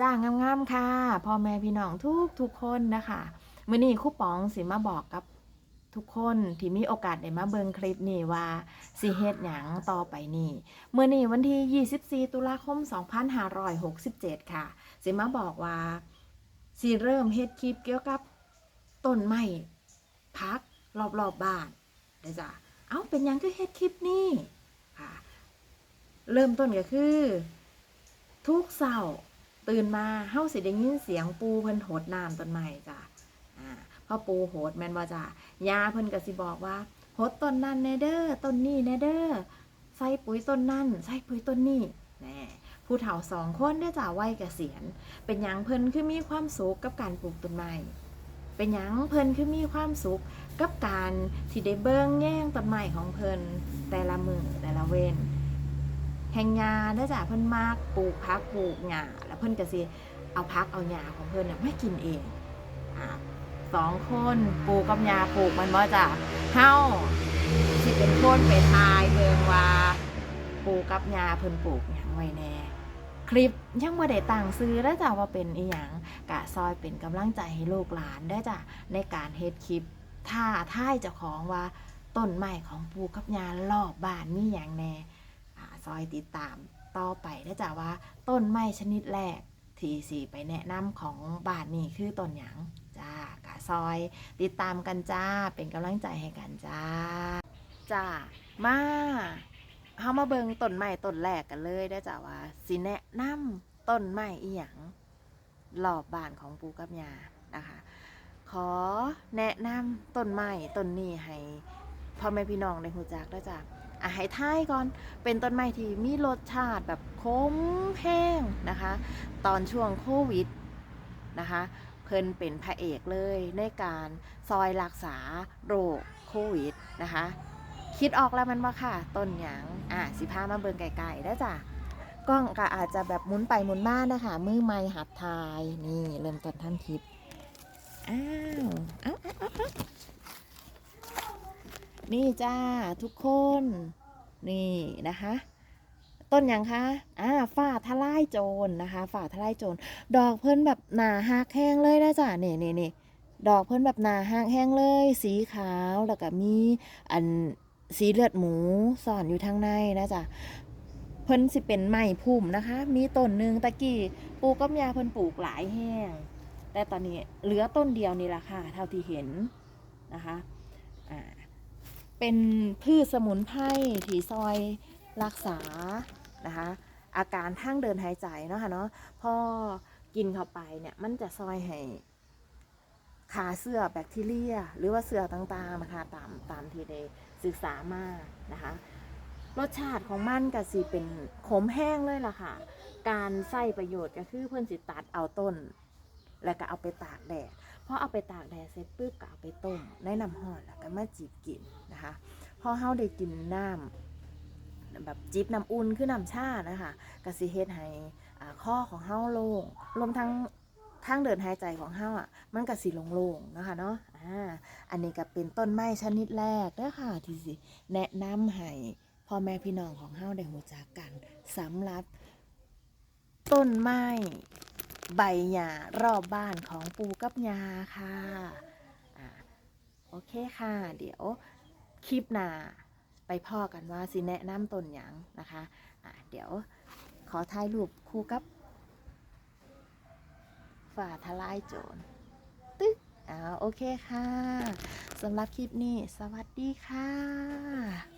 จ้างงามๆค่ะพ่อแม่พี่น้องทุกทุกๆคนนะคะมื้อนี้คู่ป๋องสิมาบอกกับทุกคนที่มีโอกาสได้มาเบิ่งคลิปนี้ว่าสิเฮ็ดหยังต่อไปนี้มื้อนี้วันที่ 24 ตุลาคม 2567 ค่ะ สิมาบอกว่าสิเริ่มเฮ็ดคลิปเกี่ยวกับต้นไม้พักรอบๆบบ้านเด้อจ้ะเอ้าเป็นยังคือเฮ็ดคลิปนี้ค่ะ เริ่มต้นก็คือ ทุกเช้า ตื่นมาเฮาสิได้ยินเสียงปูเพิ่นโหดน้ำต้นไม้จ้ะอ่าพอปูโหดแม่นบ่าจ้ะยาเพิ่นก็สิบอกว่าโหดต้นนั้นแน่เด้อต้นนี้แน่เด้อใส่ปุ๋ยต้นนั้นใส่ปุ๋ยต้นนี้แน่ผู้เฒ่าสองคนได้อจ้ะวัยเกษียณ เป็นหยังเพิ่นคือมีความสุขกับการปลูกต้นไม้เป็นหยังเพิ่นคือมีความสุขกับการที่ได้เบิ่งแย่งต้นไม้ของเพิ่นแต่ละมือแต่ละเว้น แห่งยาเด้อจ้ะเพิ่นมากปลูกพักปลูกหญ้าแล้วเพิ่นก็สิเอาพักเอาหญ้าของเพิ่นน่ะไม่กินเองอ่าสองคนปลูกกับหญ้าปลูกมันบ่จ้ะเฮาสิเป็นคนไปทายเบิ่งว่าปลูกกับหญ้าเพิ่นปลูกหยังไว้แน่คลิปยังบ่ได้ตั้งซื้อเด้จ้ะว่าเป็นอีหยังกะซอยเป็นกำลังใจให้ลูกหลานเด้จ้ะในการเฮ็ดคลิปท่าทายเจ้าของว่าต้นไม้ของปลูกกับหญ้ารอบบ้านมีหยังแน่ ซอยติดตามต่อไปนะจ๊ะว่าต้นไม้ชนิดแรกที่สีไปแนะนำของบ้านนี้คือต้นหยังจ้ากะซอย ติดตามกันจ้าเป็นกำลังใจให้กันจ้าจ้ามาเฮามาเบิงต้นไม้ต้นแรกกันเลยได้จ้ะว่าสิแนะนำต้นไม้อีหยังรอบบ้านของปูกับยานะคะ ขอแนะนำต้นไม้ต้นนี้ให้พ่อแม่พี่น้องได้หูจักได้จ้ะ อะให้ท้ายก่อน เป็นต้นไม้ที่มีรสชาติแบบขมแห้งนะคะ ตอนช่วงโควิดนะคะ เพิ่นเป็นพระเอกเลยในการซอยรักษาโรคโควิดนะคะ คิดออกแล้วมันว่าค่ะ ต้นหยางอะสิพามาเบิ่งไกลๆได้จ้ะกล้องก็อาจจะแบบหมุนไปหมุนมานะคะ มือไม้หัดทายนี่เริ่มต้นท่านทิพย์อ้าวอ้าวอ้าวอ้าวอ้าวนี่จ้าทุกคน นี่นะคะ ต้นยังคะอ่าฝ่าทลายโจรนะคะฝ่าทลายโจรดอกเพิ่นแบบหนาหักแห้งเลยนะจ๊ะนี่นี่นี่ดอกเพิ่นแบบหนาหักแห้งเลย สีขาวแล้วก็มีอันสีเลือดหมูซ่อนอยู่ทางในนะจ๊ะเพิ่นสิเป็นไม้พุ่มนะคะ มีต้นหนึ่งตะกี้ปูกกับยาเพิ่นปลูกหลายแห้ง แต่ตอนนี้เหลือต้นเดียวนี่แหละค่ะ เท่าที่เห็นนะคะ อ่า เป็นพืชสมุนไพรที่ซอยรักษานะคะ อาการทางเดินหายใจเนาะค่ะเนาะพอกินเข้าไปเนี่ยมันจะซอยให้ขาเสื้อแบคทีเรีย หรือว่าเสื้อต่างๆนะคะตามตามที่ได้ศึกษามานะคะ รสชาติของมันก็สิเป็นขมแห้งเลยล่ะค่ะ การใส่ประโยชน์ก็คือเพื่อนสิตัดเอาต้น แล้วก็เอาไปตากแดด พอเอาไปตากแดดเสร็จปุ๊บก็เอาไปต้มในน้ำร้อนแล้วก็มาจีบกินนะคะพอเฮาได้กินน้ำแบบจิบน้ำอุ่นคือน้ำชานะคะก็สิเฮ็ดให้ข้อของเฮาโล่งรวมทั้งทางเดินหายใจของเฮาอะ มันก็สิโล่งๆนะคะเนาะอ่าอันนี้ก็เป็นต้นไม้ชนิดแรกเด้อค่ะที่สิแนะนำให้พ่อแม่พี่น้องของเฮาได้รู้จักกันสำหรับต้นไม้ ใบหญ้ารอบบ้านของปูกับยาค่ะอ่าโอเคค่ะ เดี๋ยวคลิปหน้าไปพ่อกันว่าสิแนะนำต้นหยังนะคะอ่าเดี๋ยวขอถ่ายรูปคู่กับฝ่าทลายโจรตึ๊กอ่าโอเคค่ะสำหรับคลิปนี้ สวัสดีค่ะ